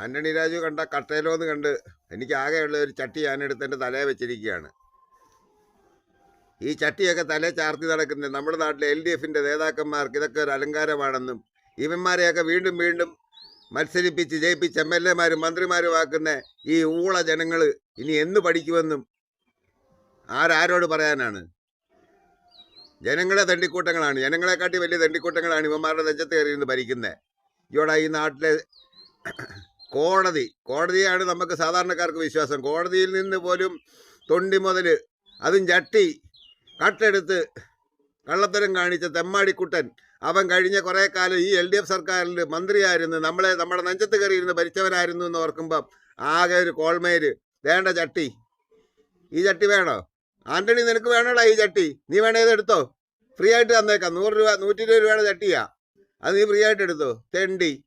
ആന്റണി രാജു കണ്ട കട്ടയിലോന്ന് കണ്ട് എനിക്ക് ആകെയുള്ള ഒരു ചട്ടി ഞാനെടുത്ത് എന്റെ തലയെ വെച്ചിരിക്കുകയാണ്. ഈ ചട്ടിയൊക്കെ തല ചാർത്തി നടക്കുന്നത് നമ്മുടെ നാട്ടിലെ എൽ ഡി എഫിന്റെ നേതാക്കന്മാർക്ക് ഇതൊക്കെ ഒരു അലങ്കാരമാണെന്നും ഇവന്മാരെയൊക്കെ വീണ്ടും വീണ്ടും മത്സരിപ്പിച്ച് ജയിപ്പിച്ച് എം എൽ എമാരും മന്ത്രിമാരും ആക്കുന്ന ഈ ഊള ജനങ്ങൾ ഇനി എന്ന് പഠിക്കുമെന്നും ആരാരോട് പറയാനാണ്? ജനങ്ങളെ തണ്ടിക്കൂട്ടങ്ങളാണ്. ജനങ്ങളെക്കാട്ടി വലിയ തണ്ടിക്കൂട്ടങ്ങളാണ് ഇവന്മാരുടെ നെഞ്ചത്ത് കയറിയിരുന്ന് ഭരിക്കുന്നത് ഇവിടെ ഈ നാട്ടിലെ കോടതി. കോടതിയാണ് നമുക്ക് സാധാരണക്കാർക്ക് വിശ്വാസം. കോടതിയിൽ നിന്ന് പോലും തൊണ്ടി മുതൽ അതും ചട്ടി കട്ടെടുത്ത് കള്ളത്തരം കാണിച്ച തെമ്മാടിക്കുട്ടൻ അവൻ കഴിഞ്ഞ കുറേ കാലം ഈ എൽ ഡി എഫ് സർക്കാരിൽ മന്ത്രിയായിരുന്നു. നമ്മളെ നമ്മുടെ നെഞ്ചത്ത് കയറിയിരുന്ന് ഭരിച്ചവനായിരുന്നു എന്ന് ഓർക്കുമ്പം ആകെ ഒരു കോൾമേര് വേണ്ട ചട്ടി. ഈ ചട്ടി വേണോ? ആന്റണി നിനക്ക് വേണോടാ ഈ ചട്ടി. നീ വേണേ എടുത്തോ. ഫ്രീ ആയിട്ട് തന്നേക്കാം. നൂറ് രൂപ നൂറ്റി ഇരുപത് രൂപയുടെ ചട്ടിയാ. അത് നീ ഫ്രീ ആയിട്ട് എടുത്തോ. തെണ്ടി.